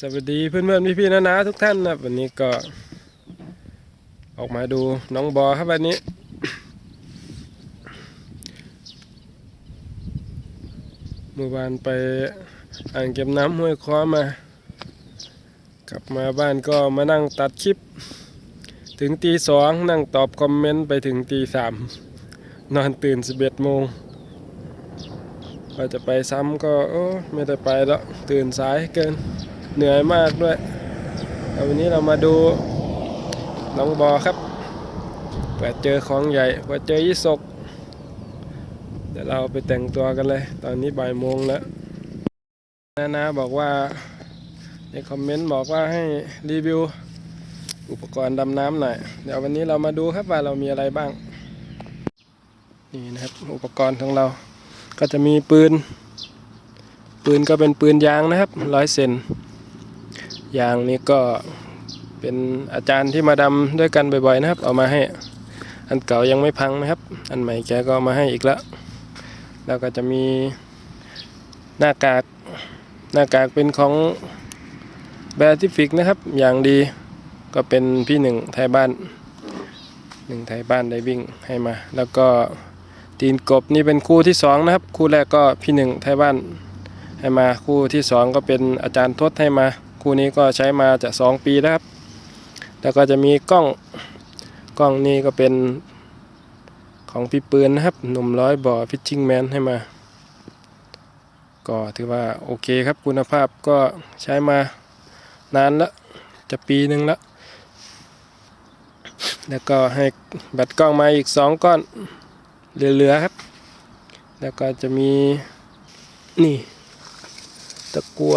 สวัสดีเพื่อนๆพี่ๆนะนะทุกท่านนะวันนี้ก็ออกมาดูน้องบอครับวันนี้ เมื่อวานไปอ่างเก็บน้ำห้วยค้อมา กลับมาบ้านก็มานั่งตัดคลิป ถึงตีสองนั่งตอบคอมเมนต์ไปถึงตีสามนอนตื่นสิบเอ็ดโมงว่าจะไปซ้ำก็ไม่ได้ไปแล้วตื่นสายเกิน เหนื่อยมากด้วยวันนี้เรามาดูน้องบอครับเปิดเจอของใหญ่เปิดเจอยี่สกเดี๋ยวเราไปแต่งตัวกันเลย ตอนนี้บ่ายโมงแล้วนานาบอกว่าในคอมเมนต์บอกว่าให้รีวิวอุปกรณ์ดำน้ำหน่อย เดี๋ยววันนี้เรามาดูครับว่าเรามีอะไรบ้าง นี่นะครับอุปกรณ์ของเรา ก็จะมีปืน ปืนก็เป็นปืนยางนะครับร้อยเซน ยางนี้ก็เป็นอาจารย์ที่มาดำด้วยกันบ่อยๆนะครับ เอามาให้ อันเก่ายังไม่พังนะครับ อันใหม่แกก็มาให้อีกแล้ว แล้วก็จะมีหน้ากาก หน้ากากเป็นของแบติฟิกนะครับ อย่างดีก็เป็นพี่หนึ่งไทยบ้านหนึ่งไทยบ้านได้วิ่งให้มา แล้วก็ตีนกบนี่เป็นคู่ที่สองนะครับ คู่แรกก็พี่หนึ่งไทยบ้านให้มาคู่ที่สองก็เป็นอาจารย์ทศให้มา คู่นี้ก็ใช้มาจะสองปีแล้วครับ แล้วก็จะมีกล้องกล้องนี้ก็เป็นของพี่ปืนนะครับ หนุ่มร้อยบ่อฟิชชิงแมนให้มา ก็ถือว่าโอเคครับคุณภาพก็ใช้มานานแล้วจะปีหนึ่งแล้วแล้วก็ให้แบตกล้องมาอีกสองก้อนเหลือๆครับ แล้วก็จะมีนี่ตะกัว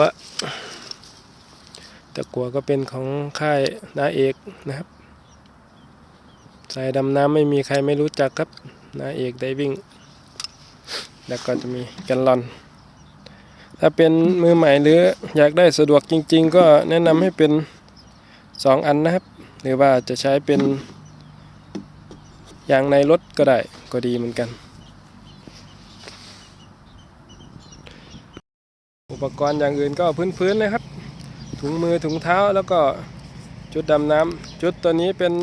ตะกัวก็เป็นของค่ายนาเอกนะครับสายดำน้ำไม่มีใครไม่รู้จักครับนาเอกไดวิ่ง แล้วก็จะมีแกนลอน ถ้าเป็นมือใหม่หรืออยากได้สะดวกจริง ๆ ก็แนะนำให้เป็น 2 อันนะครับ หรือว่าจะใช้เป็นยางในรถก็ได้ก็ดีเหมือนกัน อุปกรณ์อย่างอื่นก็พื้นๆเลยครับ ถุงมือถุงเท้าแล้วก็ชุดดำน้ำชุดตัวนี้เป็น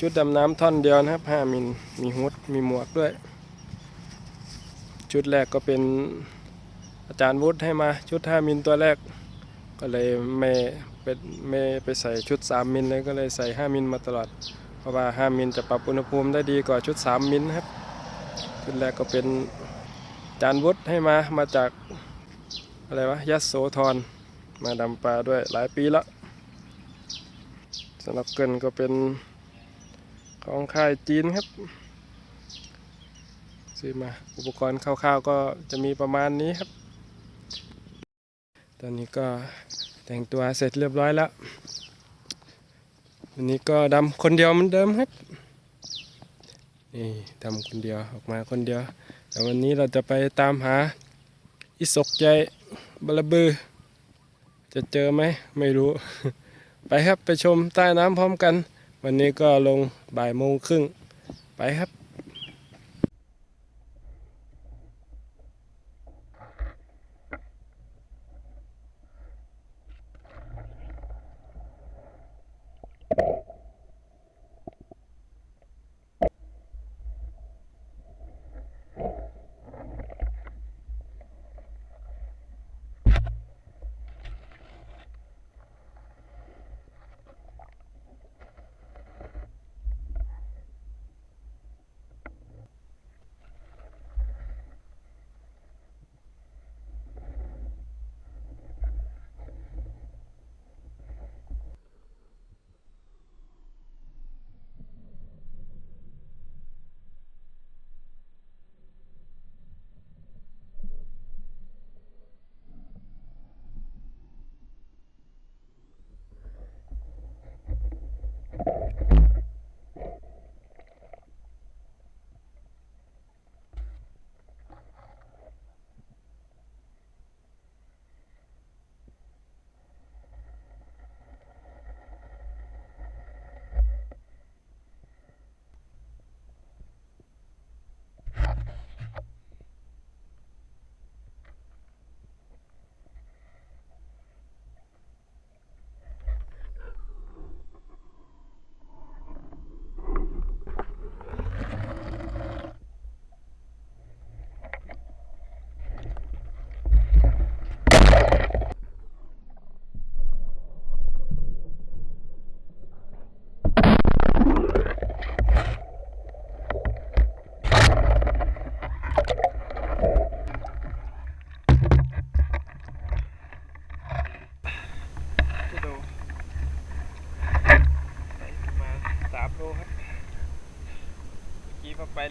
ชุดดำน้ำท่อนเดียวนะครับ5มิลมีฮุดมีหมวกด้วย ชุดแรกก็เป็นอาจารย์วุฒิให้มาชุด 5มิลตัวแรก ก็เลยไม่เป็นไม่ไปใส่ชุด 3มิลเลยก็เลยใส่ 5มิลมาตลอด เพราะว่า 5มิลจะปรับอุณหภูมิได้ดีกว่าชุด 3มิลครับ ชุดแรกก็เป็นอาจารย์วุฒิให้มามาจากอะไรวะยัสโสธร มาดำปลาด้วยหลายปีละสำหรับเกินก็เป็นของค่ายจีนครับ ซื้อมาอุปกรณ์คร่าวๆก็จะมีประมาณนี้ครับ ตอนนี้ก็แต่งตัวเสร็จเรียบร้อยแล้ว วันนี้ก็ดำคนเดียวเหมือนเดิมครับ นี่ดำคนเดียวออกมาคนเดียว แต่วันนี้เราจะไปตามหาอิศกใจบลบือ จะเจอไหมไม่รู้ ไปครับไปชมใต้น้ำพร้อมกัน วันนี้ก็ลงบ่ายโมงครึ่งไปครับ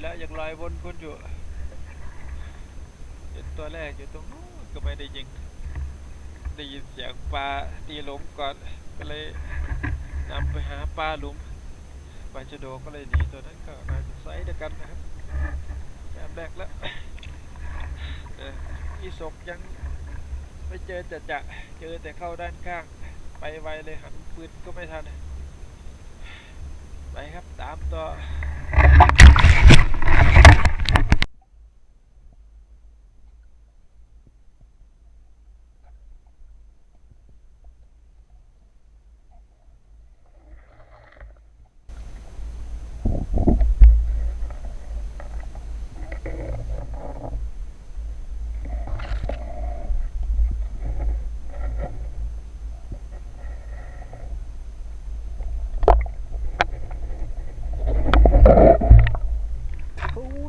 แล้วยังลอยวนคุณอยู่เห็นตัวแรกอยู่ตรงนู้นก็ไม่ได้ยิงได้ยินเสียงปลาตีหลุมก่อนก็เลยนำไปหาปลาหลุมปลาชะโดก็เลยหนีตัวนั้นก็น่าจะไซส์เดียวกันนะครับแบบแรกแล้วอีศกยังไม่เจอจะจะเจอแต่เข้าด้านข้าง ไปไวเลยหันปืนก็ไม่ทัน ไปครับตามต่อย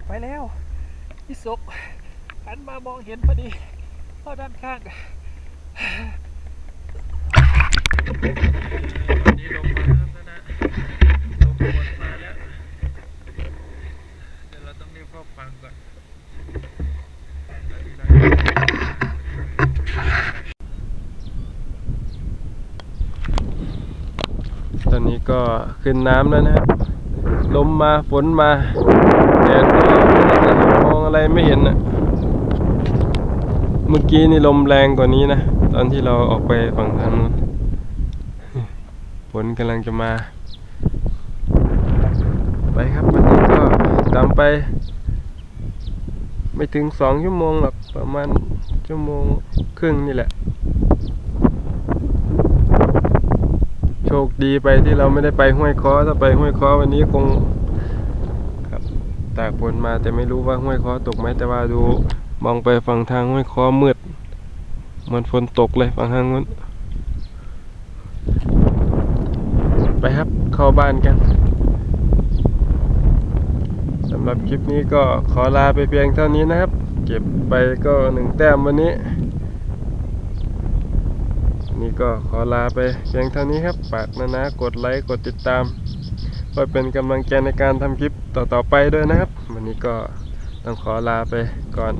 ไปแล้วพี่ศกหันมามอง เห็นพอดีเข้าด้านข้างนี่ลงมาแล้วนะลงบนมาแล้วเดี๋ยวเราต้องรีบเข้าฟังก่อนตอนนี้เราตอนนี้ก็ขึ้นน้ำแล้วนะครับลมมาฝนมาแดดก็มองอะไรไม่เห็นนะ เมื่อกี้นี่ลมแรงกว่านี้นะ ตอนที่เราออกไปฝั่งทางนู้นฝนกำลังจะมา ไปครับวันนี้ก็ตามไป ไม่ถึงสองชั่วโมงหรอกประมาณชั่วโมงครึ่งนี่แหละ โชคดีไปที่เราไม่ได้ไปห้วยคอถ้าไปห้วยคอวันนี้คง ครับตากฝนมาแต่ไม่รู้ว่าห้วยคอตกไหมแต่ว่าดู มองไปฝั่งทางห้วยค้อมืดเหมือนฝนตกเลยฝั่งทางนู้นไปครับเข้าบ้านกันสำหรับคลิปนี้ก็ขอลาไปเพียงเท่านี้นะครับ เก็บไปก็หนึ่งแต้มวันนี้ นี่ก็ขอลาไปเพียงเท่านี้ครับฝากนะนะกดไลค์กดติดตามเพื่อเป็นกำลังใจในการทำคลิปต่อๆไปด้วยนะครับ วันนี้ก็ ต้องขอลาไปก่อน